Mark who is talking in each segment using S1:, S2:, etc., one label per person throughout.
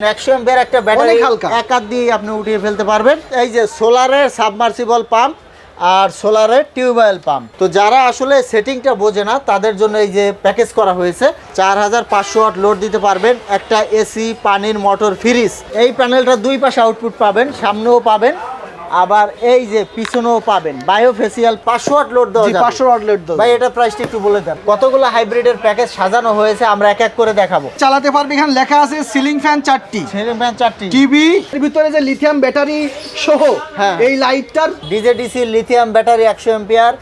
S1: একশো এমপের একটা ব্যাটারি। এক হাত দিয়ে আপনি উঠিয়ে ফেলতে পারবেন। এই যে সোলারের সাবমার্সিবল পাম্প আর সোলারের টিউবওয়েল পাম্প তো যারা আসলে সেটিংটা বোঝে না তাদের জন্য এই যে প্যাকেজ করা হয়েছে চার হাজার পাঁচশো ওয়াট লোড দিতে পারবেন একটা এসি পানির মোটর ফ্রিজ এই প্যানেলটা দুই পাশে আউটপুট পাবেন সামনেও পাবেন। আবার এই যে পিছনেও পাবেন। বায়োফেসিয়াল পাঁচশো ওয়াট লোড দেওয়া যাবে।
S2: পাঁচশো আউটলেট
S1: ভাই এটা প্রাইসটা একটু বলে দেন। কতগুলো হাইব্রিডের প্যাকেজ সাজানো হয়েছে আমরা এক এক করে দেখাবো।
S2: চালাতে পারবে এখানে লেখা আছে সিলিং ফ্যান চারটি।
S1: সিলিং ফ্যান চারটি।
S2: টিভি এর ভিতরে যে লিথিয়াম ব্যাটারি সহ
S1: হ্যাঁ।
S2: এই লাইটটার
S1: ডিজেডিসি লিথিয়াম ব্যাটারি একশো এম্পিয়ার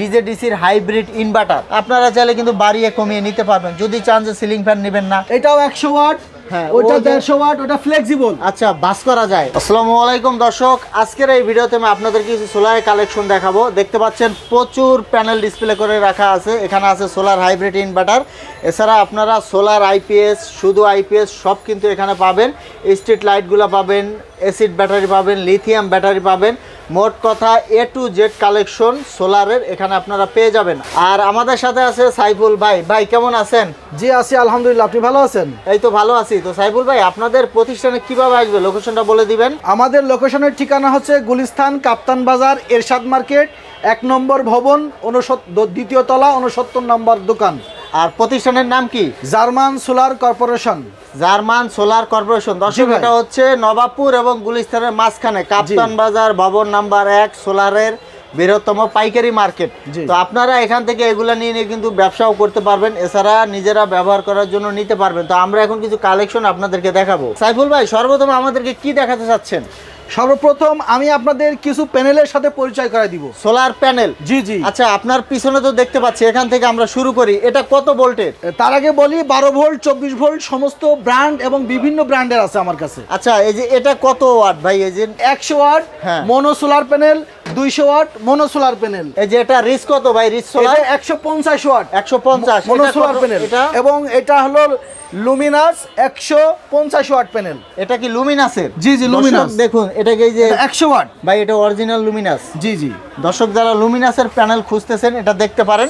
S1: ডিজেডিসির হাইব্রিড ইনভার্টার আপনারা চাইলে কিন্তু বাড়িয়ে কমিয়ে নিতে পারবেন। যদি চান যে সিলিং ফ্যান নেবেন না।
S2: এটাও একশো ওয়াট ওটা
S1: ও যে-
S2: দেড়শো ওয়াট ওটা ফ্লেক্সিবল
S1: আচ্ছা বাস করা যায়। আসসালামু আলাইকুম দর্শক। আজকের এই ভিডিওতে আমি আপনাদের কিছু সোলার কালেকশন দেখাবো। দেখতে পাচ্ছেন প্রচুর প্যানেল ডিসপ্লে করে রাখা আছে। এখানে আছে সোলার হাইব্রিড ইনভার্টার এছাড়া আপনারা সোলার আইপিএস শুধু আইপিএস সব কিন্তু এখানে পাবেন। স্ট্রিট লাইটগুলো পাবেন অ্যাসিড ব্যাটারি পাবেন লিথিয়াম ব্যাটারি পাবেন। মোট কথা এ টু জেড কালেকশন সোলারের এখানে আপনারা পেয়ে যাবেন। আর আমাদের সাথে আছে সাইফুল ভাই। ভাই কেমন আছেন?
S2: জি আছি আলহামদুলিল্লাহ। আপনি ভালো আছেন?
S1: এই তো ভালো আছি। তো সাইফুল ভাই আপনাদের প্রতিষ্ঠানে কীভাবে আসবে? লোকেশনটা বলে দিবেন।
S2: আমাদের লোকেশনের ঠিকানা হচ্ছে গুলিস্তান কাপ্তান বাজার এরশাদ মার্কেট এক নম্বর ভবন দ্বিতীয় তলা উনসত্তর নম্বর দোকান।
S1: আর প্রতিষ্ঠানের নাম কি?
S2: German solar corporation.
S1: German solar corporation. দর্শক এটা হচ্ছে নবাবপুর এবং গুলিস্তানের মাঝখানে কাপ্তান বাজার ভবন নাম্বার এক সোলারের বৃহত্তম পাইকারি মার্কেট। তো আপনারা এখান থেকে এগুলা নিয়ে নিয়ে কিন্তু ব্যবসাও করতে পারবেন এছাড়া নিজেরা ব্যবহার করার জন্য নিতে পারবেন। তো আমরা এখন কিছু কালেকশন আপনাদেরকে দেখাবো। সাইফুল ভাই সর্বপ্রথম আমাদেরকে কি দেখাতে চাচ্ছেন?
S2: সর্বপ্রথম আমি আপনাদের কিছু প্যানেলের সাথে পরিচয় করে দিব।
S1: Solar panel?
S2: জি জি।
S1: আচ্ছা আপনার পিছনে তো দেখতে পাচ্ছি এখান থেকে আমরা শুরু করি। এটা কত ভোল্টের?
S2: তার আগে বলি বারো ভোল্ট চব্বিশ ভোল্ট সমস্ত ব্র্যান্ড এবং বিভিন্ন ব্র্যান্ডের আছে আমার কাছে।
S1: আচ্ছা এই যে এটা কত ওয়াট ভাই? এই যে
S2: একশো ওয়াট
S1: হ্যাঁ।
S2: মনো সোলার প্যানেল দুইশো ওয়াট মনো সোলার প্যানেল।
S1: এই যে এটা রিস্ক কত ভাই? Risk solar?
S2: একশো পঞ্চাশ ওয়াট।
S1: একশো পঞ্চাশ
S2: মনো সোলার প্যানেল।
S1: এটা?
S2: এবং এটা হলো লুমিনাস একশো পঞ্চাশ ওয়াট প্যানেল।
S1: এটা কি লুমিনাসের?
S2: জি, জি, লুমিনাস।
S1: দেখুন এটাকে এই যে
S2: একশো ওয়াট।
S1: ভাই এটা অরিজিনাল লুমিনাস।
S2: জি জি।
S1: দর্শক যারা লুমিনাসের প্যানেল খুঁজতেছেন এটা দেখতে পারেন।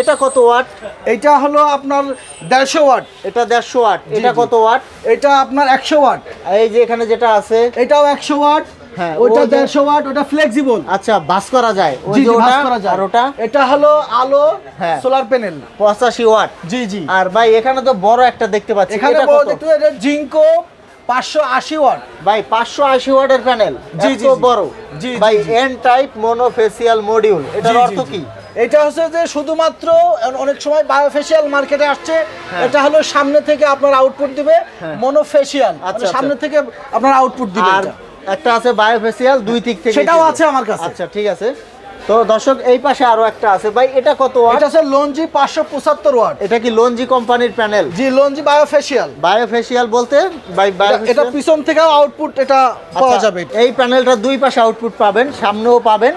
S1: এটা কত ওয়াট?
S2: এটা হলো আপনার দেড়শো ওয়াট।
S1: এটা দেড়শো ওয়াট। এটা কত ওয়াট?
S2: এটা আপনার একশো ওয়াট।
S1: এই যে এখানে যেটা আছে
S2: এটাও একশো ওয়াট।
S1: হ্যাঁ,
S2: ওটা
S1: ও যে-
S2: দেড়শো ওয়াট ওটা ফ্লেক্সিবল
S1: আচ্ছা বাস করা যায়। ওই যে ওটা আর ওটা?
S2: এটা হলো আলো
S1: হ্যাঁ।
S2: সোলার প্যানেল
S1: পঁচাশি ওয়াট।
S2: জি জি।
S1: আর ভাই এখানে তো বড় একটা দেখতে পাচ্ছি।
S2: এখানে বড় দেখতে এটা জিঙ্কো পাঁচশো আশি ওয়াট।
S1: ভাই পাঁচশো আশি ওয়াটের প্যানেল
S2: জি,
S1: জি
S2: জি,
S1: জি।
S2: জি।
S1: বড়।
S2: জি,
S1: ভাই
S2: জি, জি।
S1: এন টাইপ মোনোফেসিয়াল মডিউল এটার অর্থ কি?
S2: এটা হচ্ছে যে শুধুমাত্র অনেক সময় বায়োফেশিয়াল মার্কেটে আসছে।
S1: হ্যাঁ।
S2: এটা হলো সামনে থেকে আপনার আউটপুট দিবে।
S1: আচ্ছা, আচ্ছা।
S2: সামনে থেকে আপনার আউটপুট দিবে।
S1: একটা আছে বায়োফেসিয়াল দুই দিক থেকে
S2: সেটাও আছে আমার কাছে।
S1: আচ্ছা ঠিক আছে। তো দর্শক এই পাশে আরও একটা আছে। ভাই এটা কত ওয়াট?
S2: এটা হচ্ছে লঞ্জি পাঁচশো পঁচাত্তর ওয়াট।
S1: এটা কি লঞ্জি কোম্পানির প্যানেল?
S2: জি লঞ্জি বায়োফেশিয়াল
S1: বায়োফেশিয়াল বলতে? বাই
S2: এটা পিছন থেকেও আউটপুট এটা পাওয়া যাবে।
S1: আচ্ছা, এই প্যানেলটা দুই পাশে আউটপুট পাবেন সামনেও পাবেন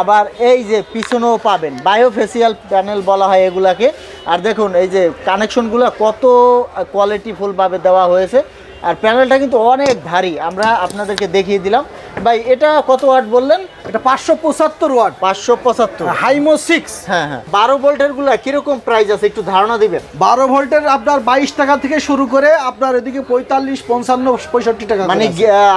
S1: আবার এই যে পিছনেও পাবেন। বায়োফেসিয়াল প্যানেল বলা হয় এগুলাকে। আর দেখুন এই যে কানেকশনগুলো কত কোয়ালিটিফুলভাবে দেওয়া হয়েছে। আর প্যানেলটা কিন্তু অনেক ভারী। আমরা আপনাদেরকে দেখিয়ে দিলাম। ভাই এটা কত ওয়াট বললেন?
S2: এটা পাঁচশো পঁচাত্তর ওয়াট।
S1: পাঁচশো পঁচাত্তর।
S2: Himo six.
S1: হ্যাঁ হ্যাঁ। বারো ভোল্টেরগুলা কীরকম প্রাইস আছে একটু ধারণা দিবেন?
S2: বারো ভোল্টের আপনার বাইশ টাকা থেকে শুরু করে আপনার এদিকে পঁয়তাল্লিশ পঞ্চান্ন পঁয়ষট্টি টাকা
S1: মানে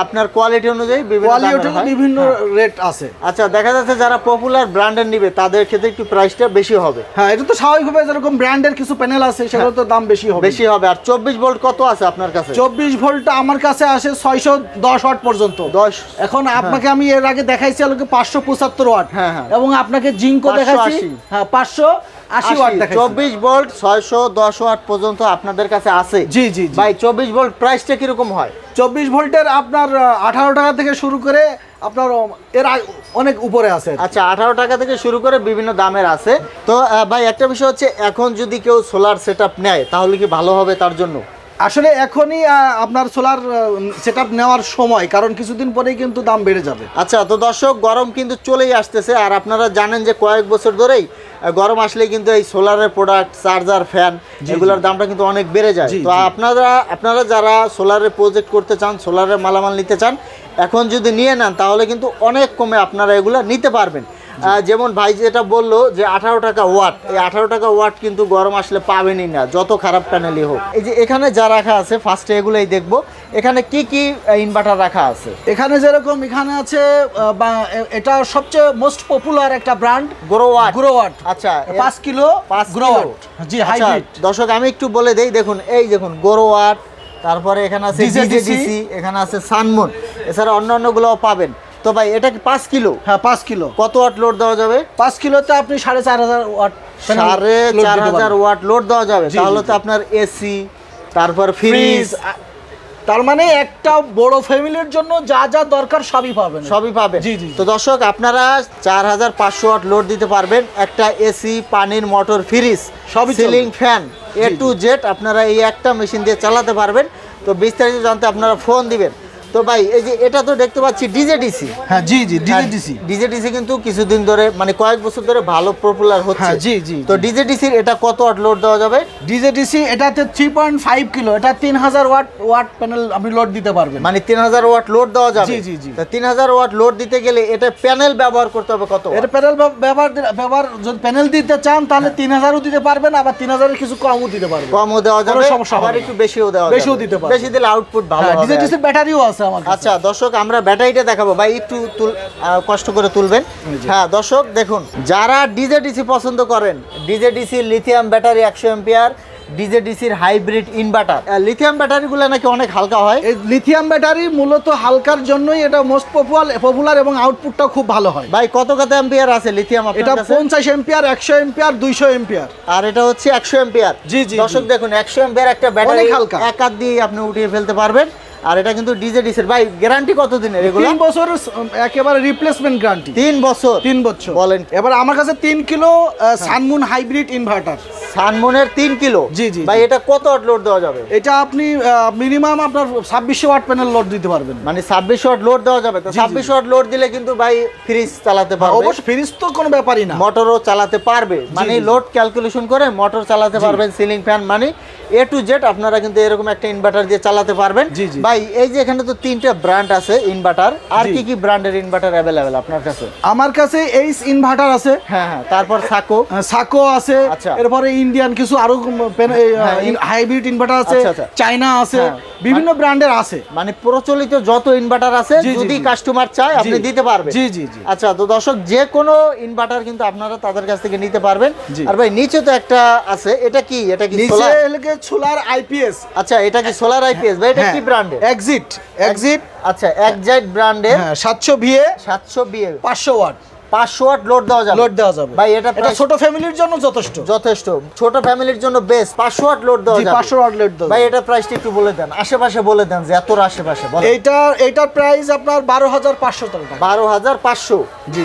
S1: আপনার কোয়ালিটি অনুযায়ী বিভিন্ন
S2: কোয়ালিটি বিভিন্ন
S1: হ্যাঁ।
S2: রেট আছে।
S1: আচ্ছা দেখা যাচ্ছে যারা পপুলার ব্র্যান্ডের নিবে তাদের ক্ষেত্রে একটু প্রাইসটা বেশি হবে।
S2: হ্যাঁ এটা তো স্বাভাবিকভাবে যেরকম ব্র্যান্ডের কিছু প্যানেল আছে সেগুলো তো দাম বেশি হবে।
S1: বেশি হবে। আর চব্বিশ ভোল্ট কত আছে আপনার কাছে?
S2: চব্বিশ ভোল্টটা আমার কাছে আসে ছয়শো দশ ওয়াট পর্যন্ত।
S1: দশ?
S2: এখন আপনাকে আমি এর আগে দেখাইছি আলোকে পাঁচশো পঁচাত্তর ওয়াট।
S1: হ্যাঁ, হ্যাঁ।
S2: এবং আপনাকে জিঙ্কো
S1: 580
S2: দেখাচ্ছি হ্যাঁ পাঁচশো আশি ওয়াট
S1: চব্বিশ ভোল্ট ছয়শো দশ ওয়াট পর্যন্ত আপনাদের কাছে আছে।
S2: জি জি জি।
S1: ভাই চব্বিশ ভোল্ট প্রাইসটা কীরকম হয়?
S2: চব্বিশ ভোল্টের আপনার আঠারো টাকা থেকে শুরু করে আপনার এর অনেক উপরে আছে।
S1: আচ্ছা আঠারো টাকা থেকে শুরু করে বিভিন্ন দামের আছে। তো ভাই একটা বিষয় হচ্ছে এখন যদি কেউ সোলার সেট নেয় তাহলে কি ভালো হবে তার জন্য?
S2: আসলে এখনই আপনার সোলার সেট নেওয়ার সময় কারণ কিছুদিন পরেই কিন্তু দাম বেড়ে যাবে।
S1: আচ্ছা তো দর্শক গরম কিন্তু চলেই আসতেছে আর আপনারা জানেন যে কয়েক বছর ধরেই গরম আসলে কিন্তু এই সোলারের প্রোডাক্ট চার্জার ফ্যান এগুলোর দামটা কিন্তু অনেক বেড়ে যায়। তো আপনারা আপনারা যারা সোলারের প্রজেক্ট করতে চান সোলারের মালামাল নিতে চান এখন যদি নিয়ে নেন তাহলে কিন্তু অনেক কমে আপনারা এগুলো নিতে পারবেন। যেমন ভাই যেটা বলল যে আঠারো টাকা ওয়াট। এই আঠারো টাকা ওয়াট কিন্তু গরম আসলে পাবেনই না যত খারাপ প্যানেলই হোক। এই যে এখানে যা রাখা আছে ফার্স্টে এগুলোই দেখব। এখানে কি কি ইনভার্টার রাখা আছে?
S2: এখানে যেরকম এখানে আছে বা এটা সবচেয়ে মোস্ট পপুলার একটা ব্র্যান্ড
S1: গ্রোওয়াট
S2: গ্রোওয়াট
S1: আচ্ছা
S2: পাঁচ কিলো
S1: পাঁচ
S2: গ্রোওয়াট। জি
S1: আচ্ছা,
S2: হাইব্রিড
S1: দর্শক আমি একটু বলে দেই দেখুন এই দেখুন গোরোয়াট তারপরে এখানে আছে ডিজেডিসি এখানে আছে সানমুন এছাড়া অন্য গুলোও পাবেন। তো ভাই এটা কি পাঁচ কিলো?
S2: হ্যাঁ পাঁচ কিলো।
S1: কত ওয়াট লোড দেওয়া যাবে?
S2: পাঁচ কিলোতে আপনি সাড়ে চার হাজার ওয়াট
S1: সাড়ে চার হাজার। ওয়াট লোড দেওয়া যাবে। তাহলে তো আপনার এসি তারপর ফ্রিজ
S2: তার মানে একটা বড় ফ্যামিলির জন্য যা যা দরকার সবই পাবেন।
S1: সবই পাবেন
S2: জি।
S1: তো দর্শক আপনারা চার হাজার পাঁচশো ওয়াট লোড দিতে পারবেন। একটা এসি পানির মোটর ফ্রিজ
S2: সবই
S1: ceiling fan A to Z আপনারা এই একটা মেশিন দিয়ে চালাতে পারবেন। তো বিস্তারিত জানতে আপনারা ফোন দিবেন। তো ভাই এই যে এটা তো দেখতে পাচ্ছি ডিজেডিসি।
S2: হ্যাঁ জি জি ডিজেডিসি।
S1: ডিজেডিসি কিন্তু কিছুদিন ধরে মানে কয়েক বছর ধরে ভালো পপুলার হচ্ছে।
S2: হ্যাঁ, জি, জি,
S1: তো। ডিজেডিসির এটা কত ওয়াট লোড দেওয়া যাবে?
S2: ডিজেডিসি এটাতে থ্রি পয়েন্ট ফাইভ কিলো এটা তিন হাজার ওয়াট ওয়াট প্যানেল আপনি লোড দিতে পারবেন।
S1: মানে তিন হাজার ওয়াট লোড দেওয়া যাবে?
S2: জি, জি, জি।
S1: তিন হাজার ওয়াট লোড দিতে গেলে এটা প্যানেল ব্যবহার করতে হবে কত
S2: এটা প্যানেল ব্যবহার ব্যবহার যদি প্যানেল দিতে চান তাহলে তিন হাজারও দিতে পারবেন আবার তিন হাজারের কিছু কমও দিতে পারবেন।
S1: কমও দেওয়া যাবে আবার একটু বেশিও দেওয়া যাবে।
S2: বেশিও দিতে পারবে।
S1: বেশি দিলে আউটপুট ভালো
S2: হ্যাঁ
S1: হবে।
S2: ডিজেডিসির ব্যাটারিও আছে। আমার
S1: আচ্ছা দর্শক আমরা ব্যাটারিটা দেখাবো। ভাই একটু কষ্ট করে তুলবেন। হ্যাঁ দর্শক দেখুন যারা ডিজেডিসি পছন্দ করেন ডিজেডিসি লিথিয়াম ব্যাটারি একশো এম্পিয়ার ডিজেডিসির হাইব্রিড ইনভার্টার লিথিয়াম ব্যাটারিগুলো নাকি অনেক হালকা হয়?
S2: এই লিথিয়াম ব্যাটারি মূলত হালকার জন্যই এটা মোস্ট পপুলার পপুলার এবং আউটপুটটা খুব ভালো হয়।
S1: ভাই কত কত এম্পিয়ার আছে লিথিয়াম
S2: এটা পঞ্চাশ এম্পিয়ার একশো এম্পিয়ার দুইশো এম্পিয়ার
S1: আর এটা হচ্ছে একশো এম্পিয়ার
S2: জি, জি,
S1: দর্শক দেখুন একশো এম্পিয়ার একটা ব্যাটারি
S2: হালকা।
S1: এক হাত দিয়ে আপনি উঠিয়ে ফেলতে পারবেন। আর এটা কিন্তু ডিজেডিসির ভাই গ্যারান্টি কত দিনের এগুলো?
S2: তিন বছর একেবারে রিপ্লেসমেন্ট গ্যারান্টি
S1: তিন বছর?
S2: তিন বছর।
S1: বলেন।
S2: এবার আমার কাছে তিন কিলো সানমুন হাইব্রিড ইনভার্টার
S1: সানমুনের তিন কিলো?
S2: জি, জি,
S1: ভাই এটা কত ওয়াট লোড দেওয়া যাবে?
S2: এটা আপনি মিনিমাম আপনার ছাব্বিশশো ওয়াট প্যানেল লোড দিতে পারবেন।
S1: মানে ছাব্বিশ ওয়াট লোড দেওয়া যাবে। তো
S2: জি, জি।
S1: ছাব্বিশ ওয়াট লোড দিলে কিন্তু ভাই ফ্রিজ চালাতে পারবে।
S2: অবশ্য ফ্রিজ তো কোনো ব্যাপারই না।
S1: মোটরও চালাতে পারবে। মানে। লোড ক্যালকুলেশন করে মোটর চালাতে পারবেন সিলিং ফ্যান মানে এ টু জেড আপনারা কিন্তু এরকম একটা ইনভার্টার দিয়ে চালাতে পারবেন।
S2: জি, জি।
S1: ভাই এই যে এখানে তো তিনটা ব্র্যান্ড আছে ইনভার্টার আর কি কি ব্র্যান্ডের ইনভার্টার অ্যাভেলেবেল আপনার কাছে?
S2: আমার কাছে এইচ ইনভার্টার আছে।
S1: হ্যাঁ হ্যাঁ তারপর সাকো
S2: সাকো আছে।
S1: আচ্ছা।
S2: এরপরে ইন্ডিয়ান কিছু আরও
S1: হ্যাঁ,
S2: হাইব্রিড ইনভার্টার আছে।
S1: আচ্ছা, আচ্ছা।
S2: আছে।
S1: হ্যাঁ।
S2: বিভিন্ন ব্র্যান্ডের আছে।
S1: মানে প্রচলিত যত ইনভার্টার আছে যদি কাস্টমার চায় আপনি দিতে পারবেন।
S2: জি, জি, জি।
S1: আচ্ছা তো দর্শক যে কোনো ইনভার্টার কিন্তু আপনারা তাদের কাছ থেকে নিতে পারবেন। আর ভাই নিচে তো একটা আছে। এটা কি? এটা কি
S2: নিচে
S1: সোলার
S2: সোলার আইপিএস
S1: আচ্ছা এটা কি সোলার আইপিএস ভাই এটা
S2: হ্যাঁ।
S1: কি ব্র্যান্ডের
S2: এক্সিট এক্সিট
S1: আচ্ছা একজাইট ব্র্যান্ডের
S2: হ্যাঁ সাতশো ভিএ
S1: সাতশো বিএ
S2: পাঁচশো ওয়াট।
S1: পাঁচশো ওয়াট লোড দেওয়া যাবে।
S2: লোড দেওয়া যাবে।
S1: ভাই এটা
S2: এটা ছোট ফ্যামিলির জন্য যথেষ্ট।
S1: যথেষ্ট। ছোট ফ্যামিলির জন্য বেস্ট পাঁচশো ওয়াট লোড দেওয়া যাবে।
S2: পাঁচশো ওয়াট লোড দেওয়া
S1: ভাই এটা প্রাইসটা একটু বলে দেন। আশেপাশে বলে দেন যে এত আশেপাশে
S2: এইটার এইটার প্রাইস আপনার বারো হাজার পাঁচশো টাকা।
S1: বারো হাজার পাঁচশো।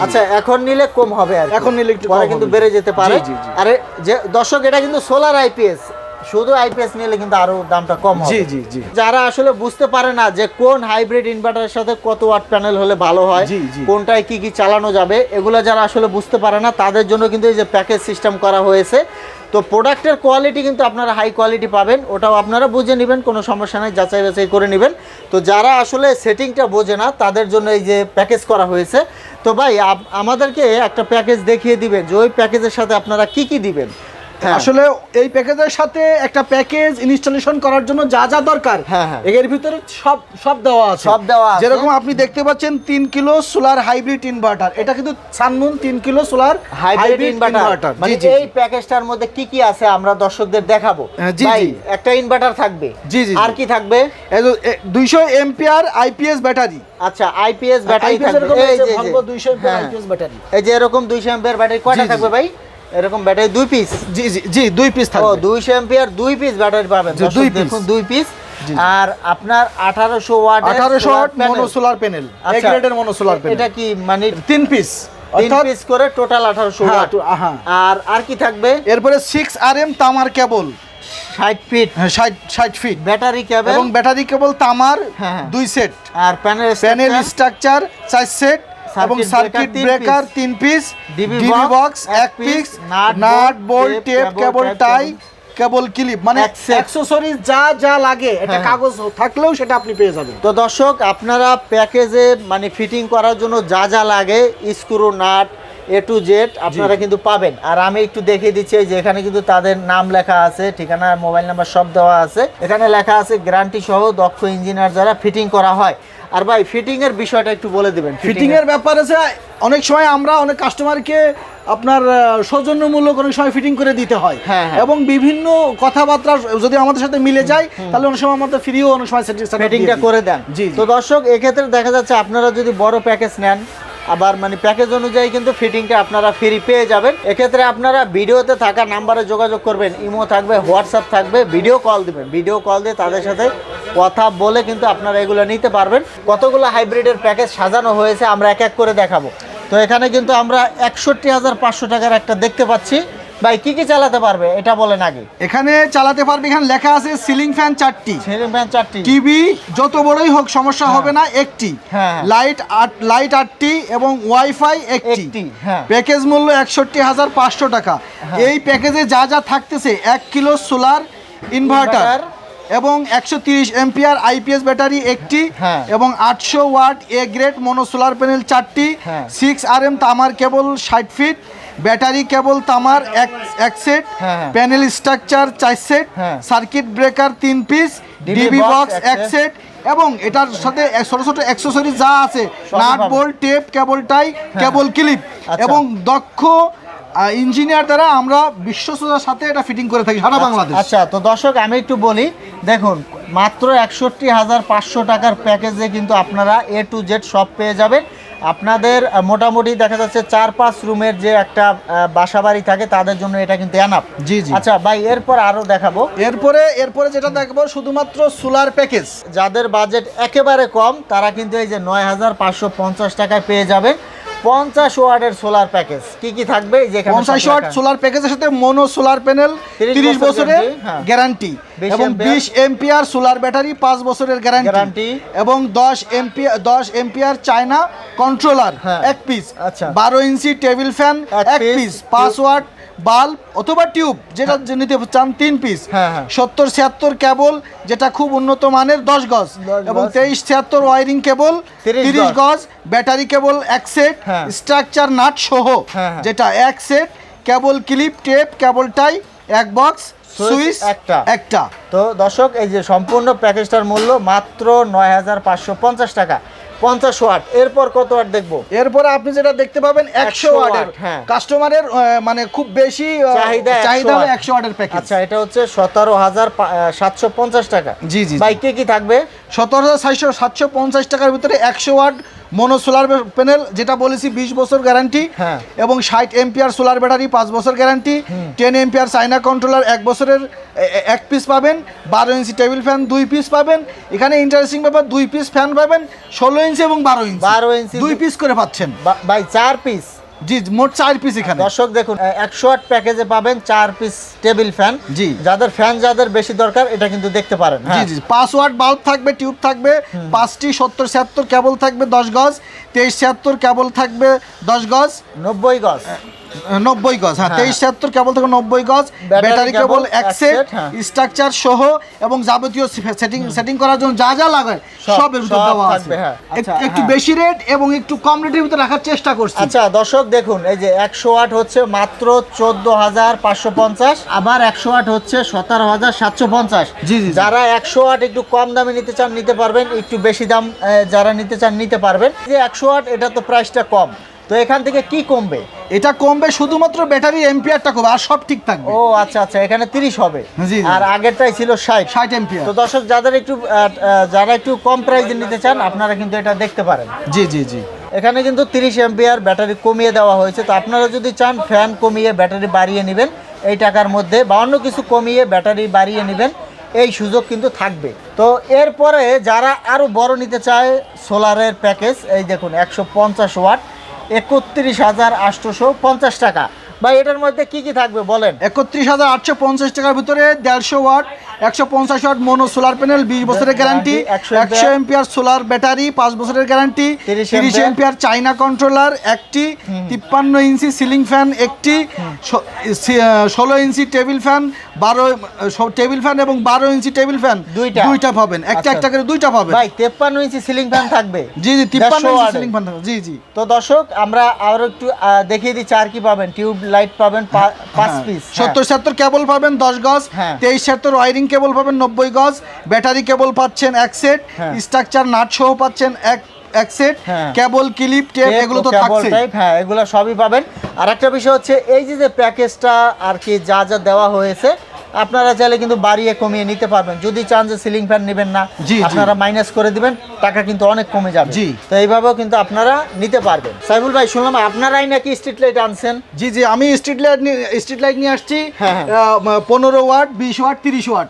S1: আচ্ছা এখন নিলে কম হবে আর
S2: এখন নিলে একটু
S1: পরে কিন্তু বেড়ে যেতে পারে। আরে যে দর্শক এটা কিন্তু সোলার আইপিএস শুধু আইপিএস নিলে কিন্তু আরও দামটা কম হবে
S2: জি, জি, জি।
S1: যারা আসলে বুঝতে পারে না যে কোন হাইব্রিড ইনভার্টারের সাথে কত ওয়াট প্যানেল হলে ভালো হয়। কোনটায় কি কি চালানো যাবে এগুলো যারা আসলে বুঝতে পারে না তাদের জন্য কিন্তু এই যে প্যাকেজ সিস্টেম করা হয়েছে তো প্রোডাক্টের কোয়ালিটি কিন্তু আপনারা হাই কোয়ালিটি পাবেন ওটাও আপনারা বুঝে নেবেন কোনো সমস্যা নাই যাচাই বাছাই করে নেবেন তো যারা আসলে সেটিংটা বোঝে না তাদের জন্য এই যে প্যাকেজ করা হয়েছে তো ভাই আমাদেরকে একটা প্যাকেজ দেখিয়ে দিবেন যে ওই প্যাকেজের সাথে আপনারা কি কি দিবেন।
S2: আসলে এই প্যাকেজের সাথে একটা প্যাকেজ ইনস্টলেশন করার জন্য যা যা দরকার
S1: হ্যাঁ, হ্যাঁ।
S2: এর ভিতরে সব সব দেওয়া আছে।
S1: সব দেওয়া আছে।
S2: যেরকম আপনি দেখতে পাচ্ছেন তিন কিলো সোলার হাইব্রিড ইনভার্টার। এটা কিন্তু সানমুন তিন কিলো সোলার
S1: হাইব্রিড ইনভার্টার। মানে এই প্যাকেজটার মধ্যে কি কি আছে আমরা দর্শকদের দেখাবো?
S2: হ্যাঁ, জি, জি।
S1: একটা ইনভার্টার থাকবে।
S2: জি, জি,
S1: আর কি থাকবে?
S2: দুইশো এম্পিয়ার আইপিএস ব্যাটারি।
S1: আচ্ছা আইপিএস ব্যাটারি থাকবে। এই যে,
S2: ভলভো
S1: যে।
S2: দুইশো এম্পিয়ার
S1: হ্যাঁ।
S2: IPS battery.
S1: এই যে এরকম দুইশো এম্পিয়ার ব্যাটারি কয়টা থাকবে ভাই? এরকম ব্যাটারি দুই পিস
S2: জি জি জি দুই পিস থাকবে
S1: ও
S2: থাকবে।
S1: দুইশো এম্পিয়ার দুই পিস ব্যাটারি পাবেন।
S2: দুই piece।
S1: দেখুন দুই পিস আর আপনার আঠারোশো ওয়াট
S2: আঠারোশো ওয়াট মনো সোলার প্যানেল এক গ্রেডের মনো সোলার প্যানেল
S1: এটা কি মানে
S2: তিন পিস
S1: তিন পিস করে টোটাল
S2: হ্যাঁ,
S1: ওয়াট।
S2: হ্যাঁ।
S1: আর আর কি থাকবে?
S2: এরপরে সিক্স আর এম তামার কেবল
S1: ষাট ফিট
S2: ষাট ষাট ফিট
S1: ব্যাটারি কেবল
S2: এবং ব্যাটারি কেবল তামার
S1: হ্যাঁ, হ্যাঁ।
S2: দুই সেট
S1: আর প্যানেল
S2: প্যানেল স্ট্রাকচার চার সেট এবং সার্কিট ব্রেকার তিন পিস ডিবি বক্স
S1: এক
S2: piece nut bolt tape cable tie cable clip মানে অ্যাকসেসরিজ যা যা লাগে এটা
S1: হ্যাঁ।
S2: কাগজ থাকলেও সেটা আপনি পেয়ে যাবেন।
S1: তো দর্শক আপনারা প্যাকেজে মানে ফিটিং করার জন্য যা যা লাগে screw nut A to Z আপনারা কিন্তু পাবেন। আর আমি একটু দেখিয়ে দিচ্ছি যে এখানে কিন্তু তাদের নাম লেখা আছে ঠিকানা মোবাইল নাম্বার সব দেওয়া আছে। এখানে লেখা আছে গ্যারান্টি সহ দক্ষ ইঞ্জিনিয়ার যারা ফিটিং করা হয়। আর ভাই ফিটিং এর বিষয়টা একটু বলে দিবেন
S2: ফিটিং এর ব্যাপার অনেক সময় আমরা অনেক কাস্টমারকে আপনার সৌজন্যমূলক অনেক সময় ফিটিং করে দিতে হয়।
S1: হ্যাঁ, হ্যাঁ।
S2: এবং বিভিন্ন কথাবার্তা যদি আমাদের সাথে মিলে যায় তাহলে অনেক সময় আমাদের ফ্রিও অনেক সময়
S1: ফিটিংটা করে দেন।
S2: জি
S1: তো দর্শক এক্ষেত্রে দেখা যাচ্ছে আপনারা যদি বড় প্যাকেজ নেন আবার মানে প্যাকেজ অনুযায়ী কিন্তু ফিটিংটা আপনারা ফ্রি পেয়ে যাবেন। এক্ষেত্রে আপনারা ভিডিওতে থাকা নাম্বারে যোগাযোগ করবেন, ইমো থাকবে, হোয়াটসঅ্যাপ থাকবে ভিডিও কল দেবেন। ভিডিও কল দিয়ে তাদের সাথে কথা বলে কিন্তু আপনারা এগুলো নিতে পারবেন। কতগুলো হাইব্রিডের প্যাকেজ সাজানো হয়েছে আমরা এক এক করে দেখাবো। তো এখানে কিন্তু আমরা একষট্টি হাজার পাঁচশো টাকার একটা দেখতে পাচ্ছি। ভাই কি কি চালাতে পারবে? এটা বলেন আগে।
S2: এখানে চালাতে পারবে এখানে লেখা আছে সিলিং ফ্যান চারটি।
S1: সিলিং ফ্যান চারটি।
S2: টিভি যত বড়ই হোক সমস্যা হবে না একটি।
S1: হ্যাঁ।
S2: লাইট আট লাইট আটটি এবং ওয়াইফাই একটি।
S1: একটি, হ্যাঁ।
S2: প্যাকেজ মূল্য একষট্টি হাজার পাঁচশো টাকা। এই প্যাকেজে যা যা থাকতেছে এক কিলো সোলার ইনভার্টার। এবং একশো তিরিশ এমপিআর আইপিএস ব্যাটারি একটি
S1: হ্যাঁ।
S2: এবং আটশো watt A grade mono solar panel চারটি। সিক্স আর এম তামার কেবল ষাট ফিট ব্যাটারি কেবল তামার এক এক সেট। প্যানেল স্ট্রাকচার চার সেট। সার্কিট ব্রেকার তিন পিস ডিবি বক্স
S1: এক
S2: সেট এবং এটার সাথে ছোট ছোট অ্যাক্সেসরি যা আছে nut. Bolt tape cable tie cable clip. এবং দক্ষ ইঞ্জিনিয়ার দ্বারা আমরা বিশ্বস্ততার সাথে এটা ফিটিং করে থাকি সারা বাংলাদেশ।
S1: আচ্ছা তো দর্শক আমি একটু বলি দেখুন মাত্র একষট্টি হাজার পাঁচশো টাকার প্যাকেজে কিন্তু আপনারা এ টু জেড সব পেয়ে যাবেন। আপনাদের মোটামুটি দেখা যাচ্ছে চার পাঁচ রুমের যে একটা বাসা বাড়ি থাকে তাদের জন্য এটা কিন্তু এনাফ
S2: জি, জি।
S1: আচ্ছা ভাই এরপর আরও দেখাবো।
S2: এরপরে এরপরে যেটা দেখব শুধুমাত্র সোলার প্যাকেজ
S1: যাদের বাজেট একেবারে কম তারা কিন্তু এই যে নয় হাজার পাঁচশো পঞ্চাশ টাকায় পেয়ে যাবেন। পঞ্চাশ ওয়ার্ডের সোলার প্যাকেজ কি কি থাকবে এই যে এখানে
S2: পঞ্চাশ ওয়াট সোলার প্যাকেজের সাথে মনো সোলার প্যানেল
S1: 30
S2: তিরিশ বছরের। গ্যারান্টি এবং
S1: ampere
S2: বিশ এমপিআর সোলার ব্যাটারি পাঁচ বছরের গ্যারান্টি এবং দশ এমপি দশ এমপিআর চায়না কন্ট্রোলার। এক পিস
S1: আচ্ছা।
S2: বারো ইঞ্চি টেবিল ফ্যান
S1: এক
S2: পিস পাঁচ
S1: tube।
S2: ওয়াট বাল্ব অথবা টিউব যেটা নিতে চান তিন পিস
S1: হ্যাঁ, হ্যাঁ।
S2: সত্তর ছিয়াত্তর কেবল যেটা খুব উন্নত মানের দশ গজ এবং তেইশ ছিয়াত্তর ওয়ারিং কেবল তিরিশ
S1: গজ।
S2: ব্যাটারি কেবল এক সেট
S1: হ্যাঁ।
S2: স্ট্রাকচার নাট সহ
S1: হ্যাঁ, হ্যাঁ।
S2: যেটা এক set cable clip tape cable tie এক বক্স সুইচ
S1: একটা।
S2: একটা
S1: তো দর্শক এই যে সম্পূর্ণ প্যাকেজটার মূল্য মাত্র নয় হাজার পাঁচশো পঞ্চাশ টাকা পঞ্চাশ ওয়াট। এরপর কত ওয়াট দেখব?
S2: এরপর আপনি যেটা দেখতে পাবেন
S1: 100
S2: একশো ওয়াটের।
S1: ওয়াট, হ্যাঁ।
S2: কাস্টমারের মানে খুব বেশি
S1: চাহিদা
S2: চাহিদা
S1: 100
S2: একশো ওয়াটের প্যাকেজ
S1: আচ্ছা এটা হচ্ছে সতেরো হাজার সাতশো পঞ্চাশ টাকা।
S2: জি, জি,
S1: বাইকে কি থাকবে?
S2: সতেরো হাজার সাতশো সাতশো পঞ্চাশ টাকার ভিতরে একশো ওয়াট মনো সোলার প্যানেল যেটা বলেছি বিশ বছর গ্যারান্টি
S1: হ্যাঁ।
S2: এবং ষাট এমপিআর সোলার ব্যাটারি পাঁচ বছর guarantee. Ten ampere China controller এক বছরের এক পিস পাবেন। বারো ইঞ্চি টেবিল ফ্যান দুই পিস পাবেন। এখানে ইন্টারেস্টিং ব্যাপার দুই পিস ফ্যান পাবেন ষোলো ইঞ্চি এবং বারো ইঞ্চি।
S1: 12 ইঞ্চি
S2: দুই পিস করে পাচ্ছেন।
S1: বা- ভাই চার পিস
S2: জি মোট চার পিস এখানে।
S1: দর্শক দেখুন একশো ওয়াট প্যাকেজে পাবেন চার পিস টেবিল ফ্যান।
S2: জি।
S1: যাদের ফ্যান যাদের বেশি দরকার এটা কিন্তু দেখতে পারেন
S2: জি
S1: হ্যাঁ।
S2: জি পাঁচ ওয়াট বাল্ব থাকবে টিউব থাকবে পাঁচটি সত্তর ছিয়াত্তর কেবল থাকবে দশ গজ তেইশ ছিয়াত্তর কেবল থাকবে দশ গজ।
S1: নব্বই গজ।
S2: নব্বই গজ হ্যাঁ
S1: হ্যাঁ।
S2: তেইশ ছিয়াত্তর কেবল থেকে নব্বই গজ
S1: ব্যাটারি
S2: কেবল
S1: হ্যাঁ।
S2: স্ট্রাকচার সহ এবং যাবতীয় সেটিং সেটিং করার জন্য যা যা লাগে
S1: সব-
S2: এর ভিতরে দেওয়া আছে
S1: হ্যাঁ। আচ্ছা,
S2: একটু
S1: হ্যাঁ।
S2: বেশি রেট এবং একটু কম রেটের ভিতরে রাখার চেষ্টা করছি
S1: আচ্ছা দর্শক দেখুন এই যে একশো ওয়াট হচ্ছে মাত্র চোদ্দ হাজার পাঁচশো পঞ্চাশ আবার একশো ওয়াট হচ্ছে সতেরো হাজার সাতশো পঞ্চাশ
S2: জি, জি, জি।
S1: যারা একশো ওয়াট একটু কম দামে নিতে চান নিতে পারবেন একটু বেশি দাম যারা নিতে চান নিতে পারবেন যে একশো ওয়াট এটা তো প্রাইসটা কম তো এখান থেকে কি কমবে?
S2: এটা কমবে শুধুমাত্র ব্যাটারি এম্পিয়ারটা কমবে আর সব ঠিক থাকবে।
S1: ও আচ্ছা আচ্ছা এখানে তিরিশ হবে।
S2: জি, জি।
S1: আর আগেরটাই ছিল ষাট।
S2: ষাট এম্পিয়ার
S1: তো দর্শক যাদের একটু যারা একটু কম প্রাইসে নিতে চান আপনারা কিন্তু এটা দেখতে পারেন।
S2: জি জি জি।
S1: এখানে কিন্তু তিরিশ এম্পিয়ার ব্যাটারি কমিয়ে দেওয়া হয়েছে। তো আপনারা যদি চান ফ্যান কমিয়ে ব্যাটারি বাড়িয়ে নেবেন এই টাকার মধ্যে বা অন্য কিছু কমিয়ে ব্যাটারি বাড়িয়ে নেবেন এই সুযোগ কিন্তু থাকবে। তো এরপরে যারা আরও বড় নিতে চায় সোলারের প্যাকেজ এই দেখুন একশো পঞ্চাশ ওয়াট একত্রিশ হাজার আটশোশো পঞ্চাশ টাকা। ভাই এটার মধ্যে কি কি থাকবে বলেন?
S2: একত্রিশ হাজার আটশো পঞ্চাশ টাকার ভিতরে দেড়শো ওয়াট একশো পঞ্চাশ ওয়াট মোনো সোলার প্যানেল বিশ বছরের গ্যারান্টি
S1: একশো
S2: এম্পিয়ার সোলার ব্যাটারি পাঁচ বছরের গ্যারান্টি
S1: 30
S2: তিরিশ। এম্পিয়ার। চাইনা কন্ট্রোলার একটি তিপ্পান্ন ইঞ্চি সিলিং ফ্যান একটি ষোলো ইঞ্চি টেবিল ফ্যান বারো টেবিল ফ্যান এবং বারো ইঞ্চি টেবিল ফ্যান
S1: দুইটা।
S2: দুইটা পাবেন। একটা
S1: আচ্ছা।
S2: একটা করে দুইটা পাবেন।
S1: ভাই তেপ্পান্ন ইঞ্চি সিলিং ফ্যান থাকবে।
S2: জি জি তিপ্পান্ন
S1: 150
S2: ইঞ্চি সিলিং ফ্যান থাকবে। জি জি।
S1: তো দর্শক আমরা আরও একটু দেখিয়ে দিচ্ছি আর কি পাবেন। টিউব লাইট পাবেন পাঁচ
S2: হ্যাঁ।
S1: পিস
S2: সত্তর সত্তর কেবল পাবেন দশ গজ
S1: হ্যাঁ।
S2: তেইশ সত্তর ওয়ারিং কেবল পাবেন নব্বই গজ ব্যাটারি কেবল পাচ্ছেন এক সেট
S1: হ্যাঁ।
S2: স্ট্রাকচার নাট সহ পাচ্ছেন এক এক সেট
S1: হ্যাঁ।
S2: কেবল ক্লিপ টেপ এগুলো তো থাকছে
S1: হ্যাঁ এগুলো সবই পাবেন আর একটা বিষয় হচ্ছে এই যে যে প্যাকেজটা আর কি যা যা দেওয়া হয়েছে আপনারা চাইলে কিন্তু বাড়িয়ে কমিয়ে নিতে পারবেন যদি চান যে সিলিং ফ্যান নেবেন না। আপনারা মাইনাস করে দিবেন টাকা কিন্তু অনেক কমে যাবে
S2: জি।
S1: তো এইভাবেও কিন্তু আপনারা নিতে পারবেন সাইবুল ভাই শুনলাম আপনারাই নাকি স্ট্রিট লাইট আনছেন
S2: জি জি আমি স্ট্রিট লাইট স্ট্রিট লাইট নিয়ে আসছি
S1: হ্যাঁ, হ্যাঁ।
S2: পনেরো ওয়াট বিশ ওয়াট তিরিশ ওয়াট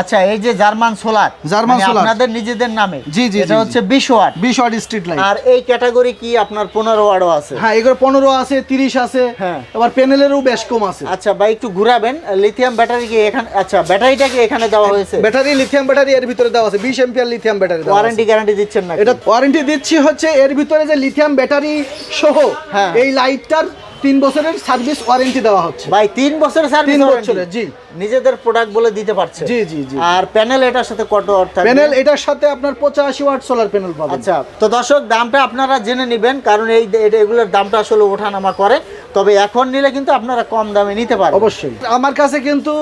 S1: আচ্ছা এই যে জার্মান সোলার
S2: জার্মান সোলার।
S1: আপনাদের নিজেদের নামে
S2: জি, জি,
S1: এটা হচ্ছে বিশ ওয়াট।
S2: বিশ ওয়াট স্ট্রিট লাইট।
S1: আর এই ক্যাটাগরি কি আপনার পনেরো ওয়াটও আছে?
S2: হ্যাঁ এগুলো পনেরো আছে তিরিশ আছে
S1: হ্যাঁ।
S2: আবার প্যানেলেরও বেশ কম আছে।
S1: আচ্ছা ভাই একটু ঘুরাবেন লিথিয়াম ব্যাটারি কি এখানে আচ্ছা ব্যাটারিটা কি এখানে দেওয়া হয়েছে?
S2: ব্যাটারি লিথিয়াম ব্যাটারি এর ভিতরে দেওয়া আছে বিশ ampere lithium battery
S1: warranty guarantee দিচ্ছেন না
S2: এটা ওয়ারেন্টি দিচ্ছি হচ্ছে এর ভিতরে যে লিথিয়াম ব্যাটারি সহ
S1: হ্যাঁ।
S2: এই লাইটটার তিন বছরের সার্ভিস ওয়ারেন্টি দেওয়া হচ্ছে।
S1: ভাই তিন বছরের সার্ভিস
S2: বছরের, জি।
S1: নিজেদের প্রোডাক্ট বলে দিতে পারছে।
S2: জি, জি, জি।
S1: আর প্যানেল এটার সাথে কত থাকবে?
S2: প্যানেল এটার সাথে আপনার পঁচাশি ওয়াট সোলার প্যানেল পাবেন।
S1: আচ্ছা তো দর্শক দামটা আপনারা জেনে নেবেন কারণ এই এগুলোর দামটা আসলে ওঠানামা করে। তবে এখন নিলে কিন্তু আপনারা কম দামে নিতে পারবেন।
S2: অবশ্যই। আমার কাছে কিন্তু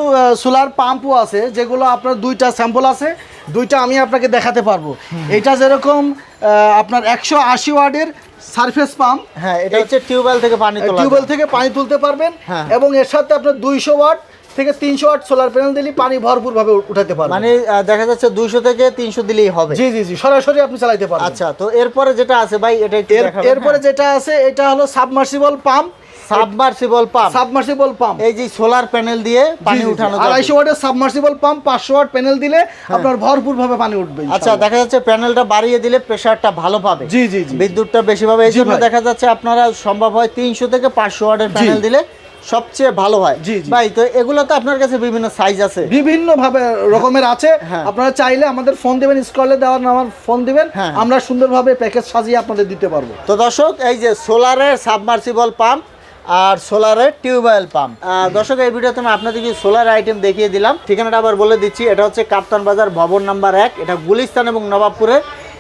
S2: সোলার পাম্পও আছে যেগুলো আপনার দুইটা স্যাম্পল আছে দুইটা আমি আপনাকে দেখাতে পারব। এটা যেরকম আপনার একশো আশি ওয়াটের সারফেস পাম্প।
S1: হ্যাঁ এটা হচ্ছে টিউবওয়েল থেকে পানি তোলা
S2: টিউবওয়েল থেকে পানি তুলতে পারবেন।
S1: হ্যাঁ।
S2: এবং এর সাথে আপনার দুইশো ওয়াট থেকে তিনশো ওয়াট সোলার প্যানেল দিলে পানি ভরপুর ভাবে উঠাতে পারবেন।
S1: মানে দেখা যাচ্ছে দুইশো থেকে তিনশো দিলেই হবে।
S2: জি জি জি সরাসরি আপনি চালাতে পারবেন।
S1: আচ্ছা তো এরপরে যেটা আছে ভাই এটা
S2: এরপরে যেটা আছে এটা হলো submersible pump
S1: submersible pump
S2: submersible pump
S1: এই যে সোলার প্যানেল দিয়ে পানি উঠানো।
S2: আড়াইশো ওয়াটের সাবমার্সিবল পাম্প পাঁচশো ওয়াট প্যানেল দিলে আপনার ভরপুর ভাবে পানি উঠবে
S1: আচ্ছা। দেখা যাচ্ছে প্যানেলটা বাড়িয়ে দিলে প্রেসারটা ভালো পাবে
S2: জি, জি।
S1: বিদ্যুৎটা বেশি পাবে এই জন্য দেখা যাচ্ছে আপনারা সম্ভব হয় তিনশো থেকে পাঁচশো ওয়াটের প্যানেল দিলে সবচেয়ে ভালো হয়। ভাই তো এগুলো তো আপনার কাছে বিভিন্ন সাইজ আছে
S2: বিভিন্ন ভাবে রকমের আছে
S1: হ্যাঁ।
S2: আপনারা চাইলে আমাদের ফোন দিবেন স্কলে দেওয়ার নাম্বার ফোন দিবেন
S1: হ্যাঁ।
S2: আমরা সুন্দরভাবে প্যাকেজ সাজিয়ে আপনাদের দিতে পারব
S1: তো দর্শক এই যে সোলারের সাবমার্সিবল পাম্প আর সোলারের টিউবওয়েল পাম্প। দর্শক এই ভিডিওতে আমি আপনাদেরকে সোলার আইটেম দেখিয়ে দিলাম। ঠিকানাটা আবার বলে দিচ্ছি এটা হচ্ছে কাপ্তান বাজার ভবন নাম্বার এক। এটা গুলিস্তান এবং নবাবপুরে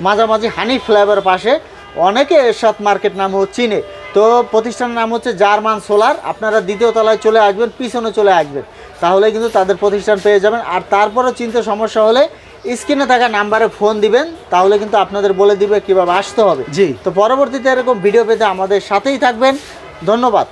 S1: মাঝামাঝি হানি ফ্লেভার পাশে। অনেকে এরশাদ মার্কেট নামেও চিনে। তো প্রতিষ্ঠানের নাম হচ্ছে জার্মান সোলার। আপনারা দ্বিতীয় তলায় চলে আসবেন পিছনে চলে আসবেন। তাহলে কিন্তু তাদের প্রতিষ্ঠান পেয়ে যাবেন। আর তারপরে চিন্তা সমস্যা হলে স্ক্রিনে থাকা নাম্বারে ফোন দিবেন তাহলে কিন্তু আপনাদের বলে দিবে কীভাবে আসতে হবে।
S2: জি।
S1: তো পরবর্তীতে এরকম ভিডিও পেতে আমাদের সাথেই থাকবেন। ধন্যবাদ।